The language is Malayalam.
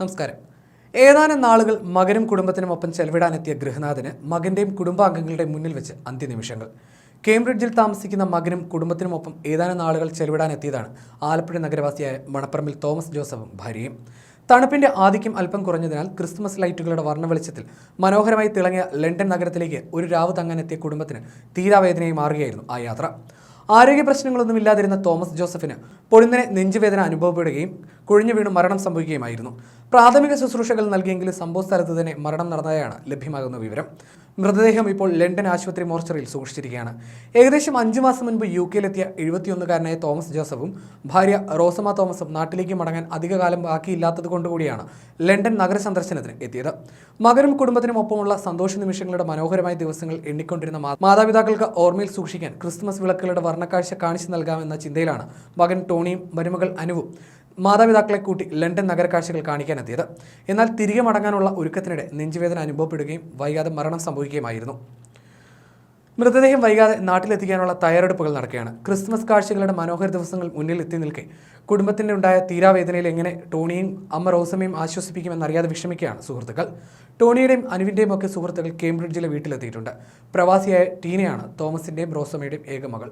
നമസ്കാരം. ഏതാനും നാളുകൾ മകനും കുടുംബത്തിനുമൊപ്പം ചെലവിടാനെത്തിയ ഗൃഹനാഥന് മകന്റെയും കുടുംബാംഗങ്ങളുടെയും മുന്നിൽ വെച്ച് അന്ത്യനിമിഷങ്ങൾ. കേംബ്രിഡ്ജിൽ താമസിക്കുന്ന മകനും കുടുംബത്തിനുമൊപ്പം ഏതാനും നാളുകൾ ചെലവിടാനെത്തിയതാണ് ആലപ്പുഴ നഗരവാസിയായ മണപ്പറമ്പിൽ തോമസ് ജോസഫും ഭാര്യയും. തണുപ്പിന്റെ ആധിക്യം അല്പം കുറഞ്ഞതിനാൽ ക്രിസ്മസ് ലൈറ്റുകളുടെ വർണ വെളിച്ചത്തിൽ മനോഹരമായി തിളങ്ങിയ ലണ്ടൻ നഗരത്തിലേക്ക് ഒരു രാവ് തങ്ങാനെത്തിയ കുടുംബത്തിന് തീരാവേദനയായി മാറുകയായിരുന്നു ആ യാത്ര. ആരോഗ്യ പ്രശ്നങ്ങളൊന്നും ഇല്ലാതിരുന്ന തോമസ് ജോസഫിന് പൊടുന്നനെ നെഞ്ചുവേദന അനുഭവപ്പെടുകയും കുഴിഞ്ഞു വീണ് മരണം സംഭവിക്കുകയുമായിരുന്നു. പ്രാഥമിക ശുശ്രൂഷകൾ നൽകിയെങ്കിലും സംഭവ സ്ഥലത്ത് തന്നെ മരണം നടന്നതായാണ് ലഭ്യമാകുന്ന വിവരം. മൃതദേഹം ഇപ്പോൾ ലണ്ടൻ ആശുപത്രി മോർച്ചറിയിൽ സൂക്ഷിച്ചിരിക്കുകയാണ്. ഏകദേശം അഞ്ചു മാസം മുൻപ് യു കെയിലെത്തിയ എഴുപത്തിയൊന്നുകാരനായ തോമസ് ജോസഫും ഭാര്യ റോസമ തോമസും നാട്ടിലേക്ക് മടങ്ങാൻ അധികകാലം ബാക്കിയില്ലാത്തത് കൊണ്ടുകൂടിയാണ് ലണ്ടൻ നഗര സന്ദർശനത്തിന് എത്തിയത്. മകനും കുടുംബത്തിനും ഒപ്പമുള്ള സന്തോഷ നിമിഷങ്ങളുടെ മനോഹരമായ ദിവസങ്ങൾ എണ്ണിക്കൊണ്ടിരുന്ന മാതാപിതാക്കൾക്ക് ഓർമ്മയിൽ സൂക്ഷിക്കാൻ ക്രിസ്മസ് വിളക്കുകളുടെ വർണക്കാഴ്ച കാണിച്ചു നൽകാമെന്ന ചിന്തയിലാണ് മകൻ ടോണിയും മരുമകൾ അനുവും മാതാപിതാക്കളെ കൂട്ടി ലണ്ടൻ നഗരക്കാഴ്ചകൾ കാണിക്കാനെത്തിയത്. എന്നാൽ തിരികെ മടങ്ങാനുള്ള ഒരുക്കത്തിനിടെ നെഞ്ചുവേദന അനുഭവപ്പെടുകയും വൈകാതെ മരണം സംഭവിക്കുകയുമായിരുന്നു. മൃതദേഹം വൈകാതെ നാട്ടിലെത്തിക്കാനുള്ള തയ്യാറെടുപ്പുകൾ നടക്കുകയാണ്. ക്രിസ്മസ് കാഴ്ചകളുടെ മനോഹര ദിവസങ്ങൾ മുന്നിൽ എത്തി നിൽക്കെ കുടുംബത്തിന്റെ ഉണ്ടായ തീരാവേദനയിൽ എങ്ങനെ ടോണിയും അമ്മ റോസമ്മയും ആശ്വസിപ്പിക്കുമെന്നറിയാതെ വിഷമിക്കുകയാണ് സുഹൃത്തുക്കൾ. ടോണിയുടെയും അനുവിന്റെയും ഒക്കെ സുഹൃത്തുക്കൾ കേംബ്രിഡ്ജിലെ വീട്ടിലെത്തിയിട്ടുണ്ട്. പ്രവാസിയായ ടീനയാണ് തോമസിന്റെയും റോസമ്മയുടെയും ഏക മകൾ.